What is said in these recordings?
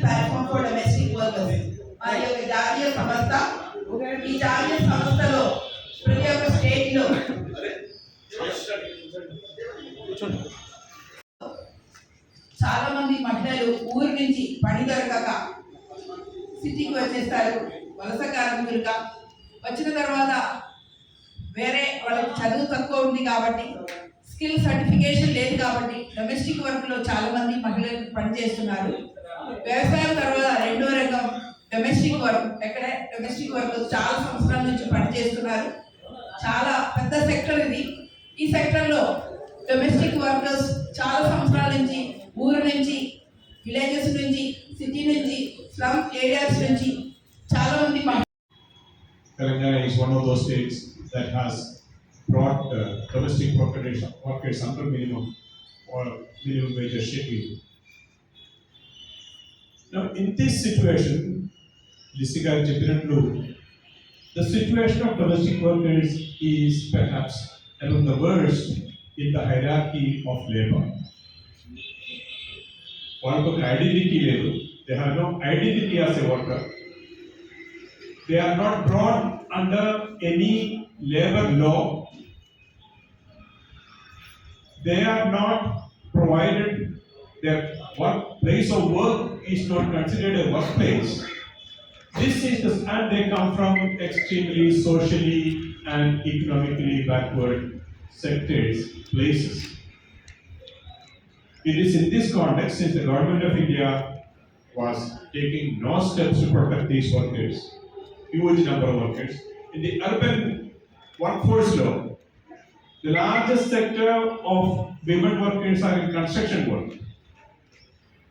Platform for domestic workers మరి ఒక జాతీయ సంస్థ ఈ జాతీయ సంస్థలో ప్రతి ఒక్క స్టేట్లో చాలా మంది మహిళలు ఊరి నుంచి పని దొరకక సిటీకి వచ్చేస్తారు. వలస కార్మికులుగా వచ్చిన తర్వాత వేరే వాళ్ళకి చదువు తక్కువ ఉంది కాబట్టి స్కిల్ సర్టిఫికేషన్ లేదు కాబట్టి డొమెస్టిక్ వర్క్లో చాలా మంది మహిళలు పనిచేస్తున్నారు వ్యవసాయం తర్వాత రెండో రంగం డొమెస్టిక్ వర్క్ ఎక్కడ డొమెస్టిక్ వర్క్ చాలా సంవత్సరాల నుంచి పనిచేస్తున్నారు చాలా పెద్ద సెక్టర్ ఇది. ఈ సెక్టర్లో డొమెస్టిక్ వర్కర్స్ చాలా సంవత్సరాల నుంచి ఊరు నుంచి విలేజెస్ నుంచి సిటీ నుంచి స్లమ్ ఏరియాస్ నుంచి చాలా మంది మహిళలు brought uh, domestic workers, under minimum or minimum wage schedule. Now, in this situation, Lisi గారు చెప్పినట్లు the situation of domestic workers is perhaps among the worst in the hierarchy of labor. వాళ్ళకు ఒక identity లేదు they have no identity as a worker they are not brought under any labor law. They are not provided, their work place of work is not considered a workplace. This is the, and they come from extremely socially and economically backward sectors, places. It is in this context, since the government of India was taking no steps to protect these workers, huge number of workers. In the urban workforce law, the largest sector of women workers are in construction work.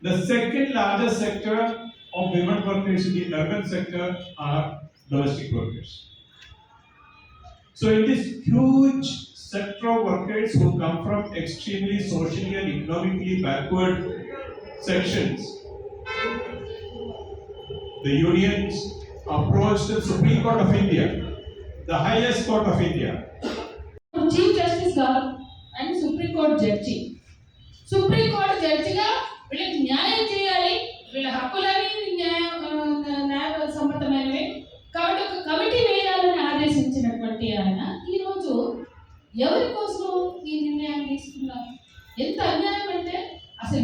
The second largest sector of women workers in the urban sector are domestic workers. So in this huge sector of workers who come from extremely socially and economically backward sections, the unions approached the Supreme Court of India, the highest court of India. Chief Justice Gaur and Supreme Court Judge. Supreme Court Judge న్యాయం చేయాలి. వీళ్ళ హక్కులని న్యాయ న్యాయ సమ్మతమైనవి కాబట్టి ఒక committee వేయాలని ఆదేశించినటువంటి ఆయన ఈరోజు ఎవరి కోసం ఈ నిర్ణయాన్ని తీసుకున్నారు? ఎంత అన్యాయం అంటే అసలు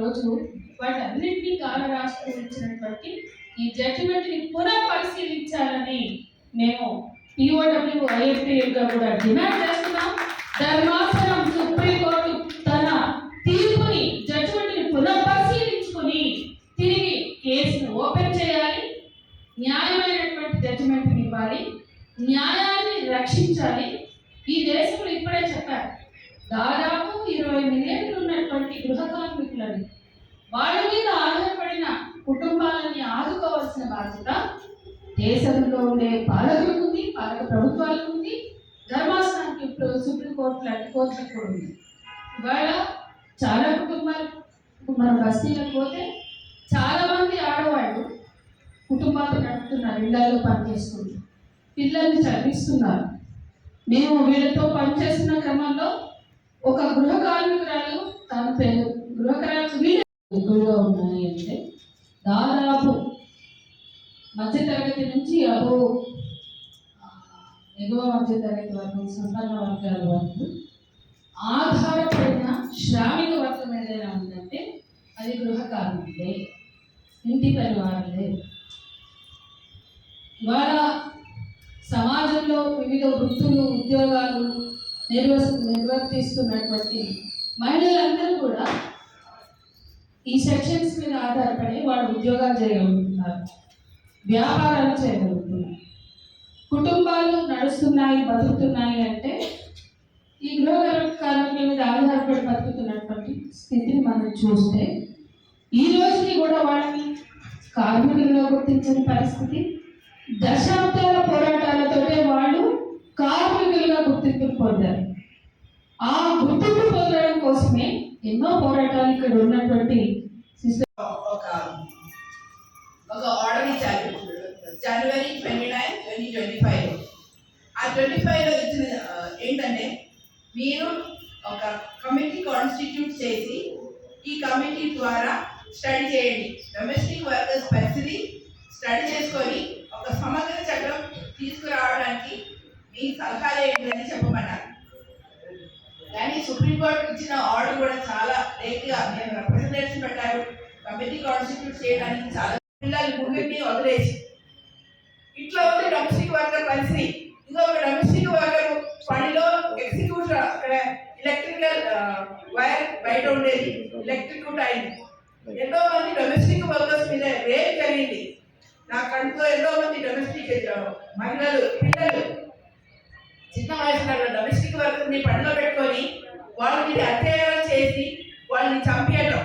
ఈరోజు వాటి అన్నింటినీ కాల ఇచ్చినటువంటి ఈ జడ్జిమెంట్ని పునః పరిశీలించాలని మేము పిఓడబ్ల్యూ ఐఎఫ్టీగా కూడా డిమాండ్ చేస్తున్నాం. ధర్మాసనం సుప్రీంకోర్టు తన తీర్పుని జడ్జిమెంట్ని పునః పరిశీలించుకొని తిరిగి కేసును ఓపెన్ చేయాలి. న్యాయమైనటువంటి జడ్జిమెంట్ని ఇవ్వాలి. న్యాయాన్ని రక్షించాలి. ఈ దేశంలో ఇప్పుడే చెప్పారు. దాదాపు ఇరవై మిలియన్లు ఉన్నటువంటి గృహ కార్మికులని వాళ్ళ మీద ఆధారపడిన కుటుంబాలని ఆదుకోవాల్సిన బాధ్యత దేశంలో ఉండే పాలకులకు ఉంది పాలక ప్రభుత్వాలకు ఉంది ధర్మాసనానికి ఇప్పుడు సుప్రీంకోర్టు లాంటి కోర్టులకు కూడా ఉంది. ఇవాళ చాలా కుటుంబాలు మన బస్తీలకు పోతే చాలా మంది ఆడవాళ్ళు కుటుంబాలు నడుపుతున్నారు ఇళ్ళలో పనిచేస్తుంది పిల్లల్ని చదివిస్తున్నారు. మేము వీళ్ళతో పనిచేస్తున్న క్రమంలో ఒక గృహ కార్మికురాలు తన పేరు గృహ కార్మికులు ఎక్కువగా ఉన్నాయి అంటే దాదాపు మధ్యతరగతి నుంచి అబో ఎగువ మధ్యతరగతి వరకు సంపన్న వర్గాల వరకు ఆధారపడిన శ్రామిక వర్గం ఏదైనా ఉందంటే అది గృహ కార్మికులే ఇంటి పని వాళ్ళే ఇవాళ సమాజంలో వివిధ వృత్తులు ఉద్యోగాలు నిర్వ నిర్వర్తిస్తున్నటువంటి మహిళలందరూ కూడా ఈ సెక్షన్స్ మీద ఆధారపడి వాళ్ళు ఉద్యోగాలు చేయగలుగుతున్నారు వ్యాపారాలు చేయగలుగుతున్నారు కుటుంబాలు నడుస్తున్నాయి బతుకుతున్నాయి అంటే ఈ గృహ మీద ఆధారపడి బతుకుతున్నటువంటి స్థితిని మనం చూస్తే ఈ రోజుకి కూడా వాళ్ళని కార్మికులుగా గుర్తించని పరిస్థితి. దశాబ్దాల పోరాటాలతోటే వాళ్ళు కార్మికులు గుర్తింపును పొందారు. ఆ గుర్తింపు పొందడం కోసమే ఎన్నో పోరాటాలు ఇక్కడ ఉన్నటువంటి ఒక ఒక ఆర్డర్ ఇచ్చారు. January twenty nine twenty twenty five ఆ ట్వంటీ ఫైవ్లో ఇచ్చిన ఏంటంటే మీరు ఒక కమిటీ కాన్స్టిట్యూట్ చేసి ఈ కమిటీ ద్వారా స్టడీ చేయండి. డొమెస్టిక్ వర్కర్స్ పరిస్థితి స్టడీ చేసుకొని ఒక సమగ్ర చట్టం తీసుకురావడానికి మీ సలహాలు ఏంటని చెప్పమన్నారు. కానీ సుప్రీంకోర్టు ఇచ్చిన ఆర్డర్ కూడా చాలా లేట్గా మేము రిప్రజెంటేషన్ పెట్టారు కమిటీ కాన్స్టిట్యూట్ చేయడానికి చాలా పిల్లలు ముగ్గురిని వదిలేసి. ఇట్లా ఉంటే డొమెస్టిక్ వర్కర్ పరిస్థితి. ఇంకొక డొమెస్టిక్ వర్కర్ పనిలో ఎగ్జిక్యూటర్ అక్కడ ఎలక్ట్రికల్ వైర్ బయట ఉండేది. ఎలక్ట్రిక్యూట్ అయింది. ఎంతో మంది డొమెస్టిక్ వర్కర్స్ మీద రేట్ జరిగింది. నా కంట్లో ఎంతో మంది డొమెస్టిక్ మహిళలు పిల్లలు చిన్న వయసులో డొమెస్టిక్ వర్కర్ని పనిలో పెట్టుకొని వాళ్ళ మీద అత్యాచారం చేసి వాళ్ళని చంపేయడం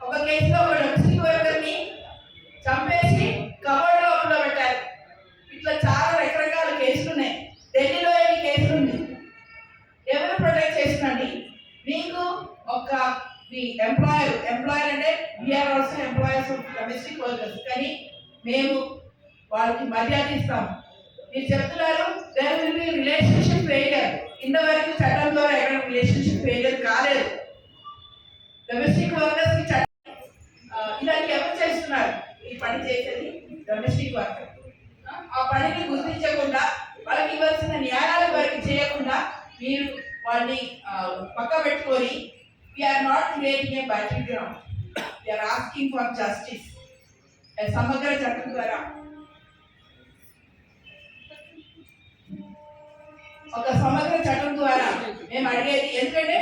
ఒక కేసులో ఒక డొమెస్టిక్ వర్కర్ని చంపేసి కబడ్ లోపల పెట్టారు ఇట్లా చాలా రకరకాల కేసులు ఉన్నాయి. ఢిల్లీలో ఎన్ని కేసులు ఉంది ఎవరు ప్రొటెక్ట్ చేసినండి మీకు ఒక మీ ఎంప్లాయర్ ఎంప్లాయర్ అంటే we are also employers of domestic workers కానీ మేము వాళ్ళకి మర్యాద ఇస్తాం. మీరు చెప్తున్నారు there will be relationship failure ఇంతవరకు చట్టం ద్వారా ఎక్కడ రిలేషన్షిప్ ఫెయిల్యూర్ కాలేదు. డొమెస్టిక్ వర్కర్స్కి చట్టం ఇలాంటి ఎవరు చేస్తున్నారు? ఈ పని చేసేది డొమెస్టిక్ వర్కర్ ఆ పనిని గుర్తించకుండా వాళ్ళకి ఇవ్వాల్సిన న్యాయాలు వారికి చేయకుండా మీరు వాళ్ళని పక్క పెట్టుకొని we are not creating a battle ground we are asking for justice సమగ్ర చట్టం ద్వారా ఒక సమగ్ర చట్టం ద్వారా మేము అడిగేది ఎందుకంటే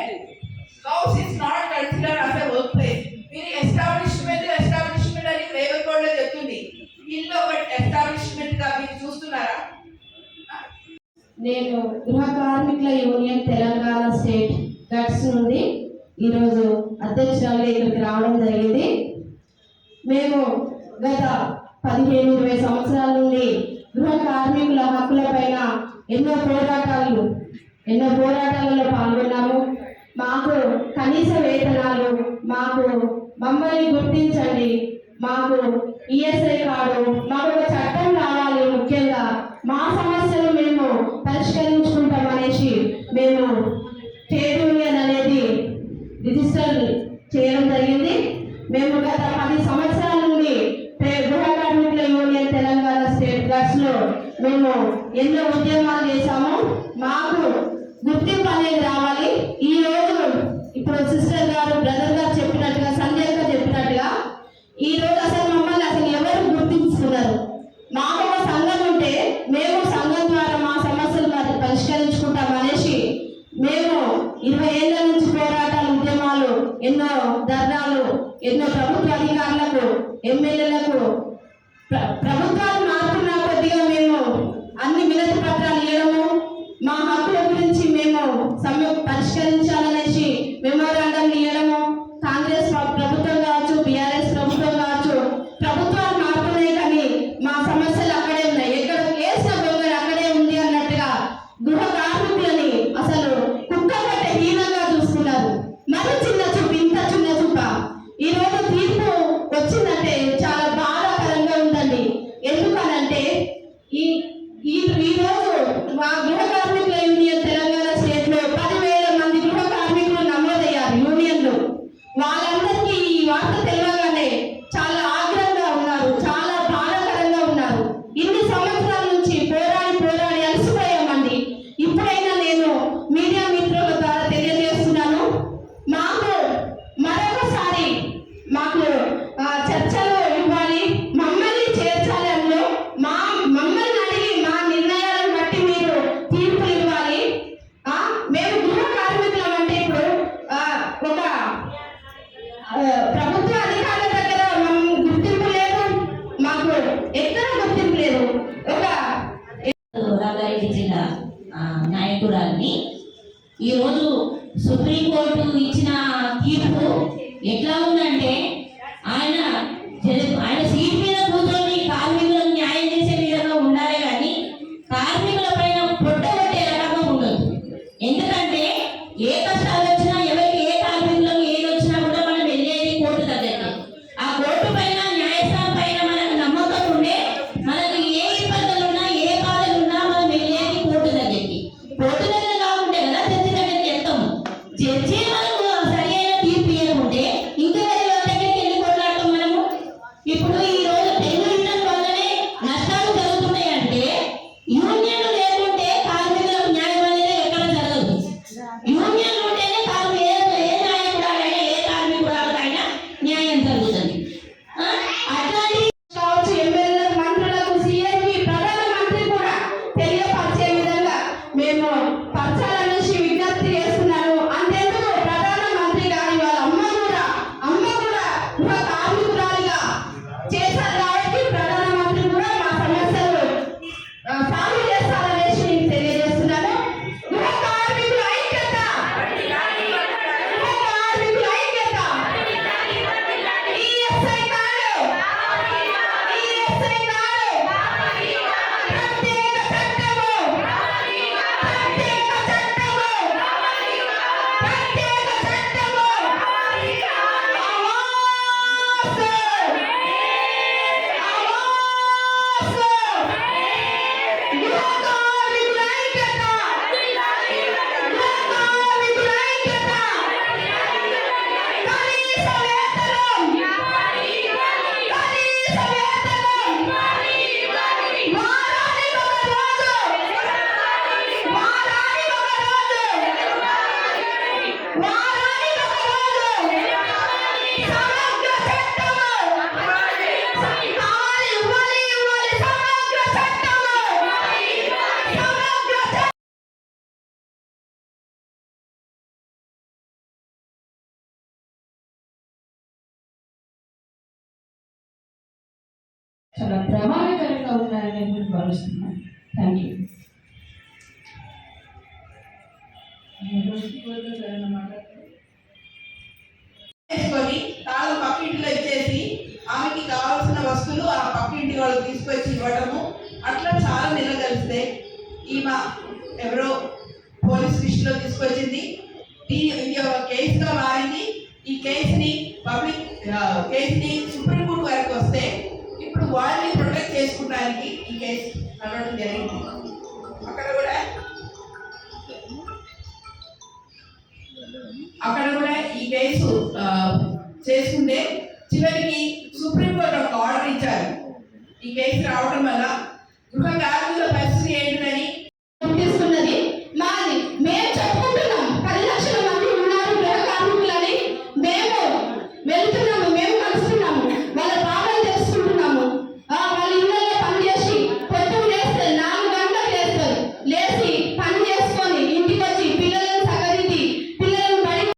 house is not consider as a work place మీరు ఎస్టాబ్లిష్మెంట్ ఎస్టాబ్లిష్మెంట్ అని లేబర్ కోడ్లో చెప్తుంది. ఇల్లు ఒక ఎస్టాబ్లిష్మెంట్గా మీరు చూస్తున్నారా? నేను గృహ కార్మికుల యూనియన్ తెలంగాణ స్టేట్ గట్స్ నుండి ఈరోజు అధ్యక్షురాలు ఇక్కడికి రావడం జరిగింది. మేము గత పదిహేను ఇరవై సంవత్సరాల నుండి గృహ కార్మికుల హక్కులపైన ఎన్నో పోరాటాలు ఎన్నో పోరాటాలలో పాల్గొన్నాము. మాకు కనీస వేతనాలు మాకు మమ్మల్ని గుర్తించండి. మాకు ఈఎస్ఐ కార్డు మాకు ఒక చట్టం రావాలి ముఖ్యంగా. మా సమస్యలు మేము పరిష్కరించుకుంటాం అనేసి మేము అధికారులకు ఎమ్మెల్యేలకు ప్రభుత్వ നാല് సుప్రీంకోర్టు ఇచ్చిన తీర్పు ఎట్లా ఉందంటే ఆయన చాలా ప్రమాదకరంగా ఉన్నాయని నేను భావిస్తున్నాను. థ్యాంక్ యూ చేసుకొని తాళం పక్కింటిలో ఇచ్చేసి ఆమెకి కావాల్సిన వస్తువులు ఆ పక్కింటి వాళ్ళు తీసుకొచ్చి ఇవ్వడము. అట్లా చాలా నెలలు కలిస్తే ఈమె ఎవరో పోలీస్ స్టేషన్లో తీసుకొచ్చింది. దీని ఇది ఒక కేసుగా మారింది. ఈ కేసుని పబ్లిక్ ఆ, కేసుని సుప్రీంకోర్టు వరకు వస్తే ఇప్పుడు వాళ్ళని ప్రొటెక్ట్ చేసుకోవడానికి ఈ కేసు నడవడం జరిగింది. అక్కడ కూడా అక్కడ కూడా ఈ కేసు చేసుకుంటే చివరికి సుప్రీంకోర్టు ఒక ఆర్డర్ ఇచ్చారు. ఈ కేసు రావడం వల్ల గృహ